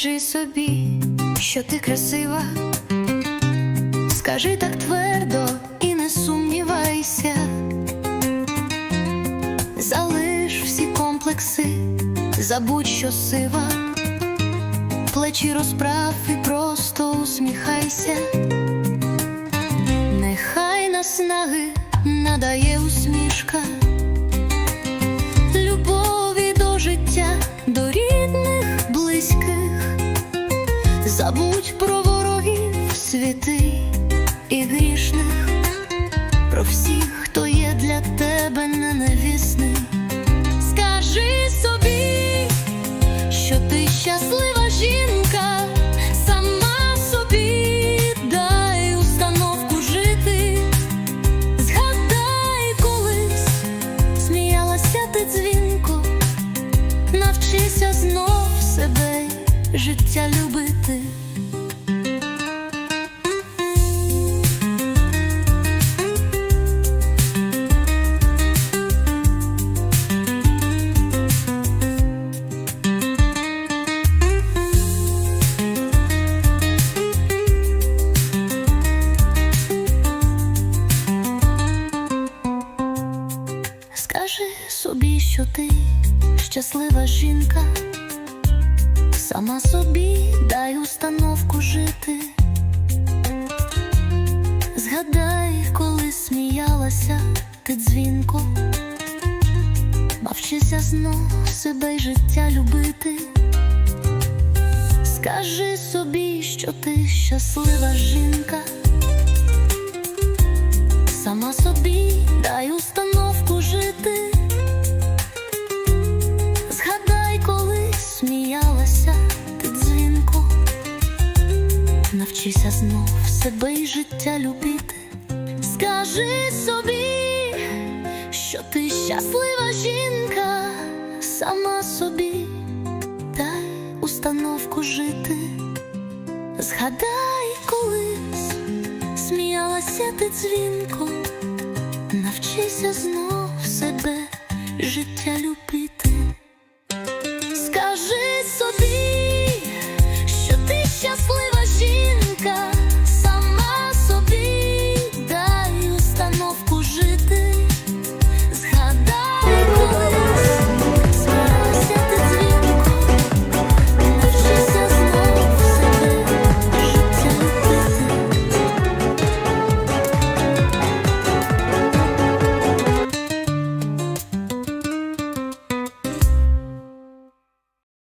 Скажи собі, що ти красива, скажи так твердо і не сумнівайся, залиш всі комплекси, забудь, що сива, плечі розправ і просто усміхайся, забудь про ворогів, світи і грішних, про всіх, хто є для тебе ненависний. Скажи собі, що ти щаслива жінка, дзвінко, навчися знов себе життя любити. Скажи собі, що ти щаслива жінка, сама собі дай установку жити. Згадай, коли сміялася ти дзвінко, навчися знов себе й життя любити. Скажи собі, що ти щаслива жінка. Сама собі дай установку навчися знов себе й життя любити. Скажи собі, що ти щаслива жінка, сама собі дай установку жити. Згадай колись сміялася ти дзвінко, навчися знов себе життя любити.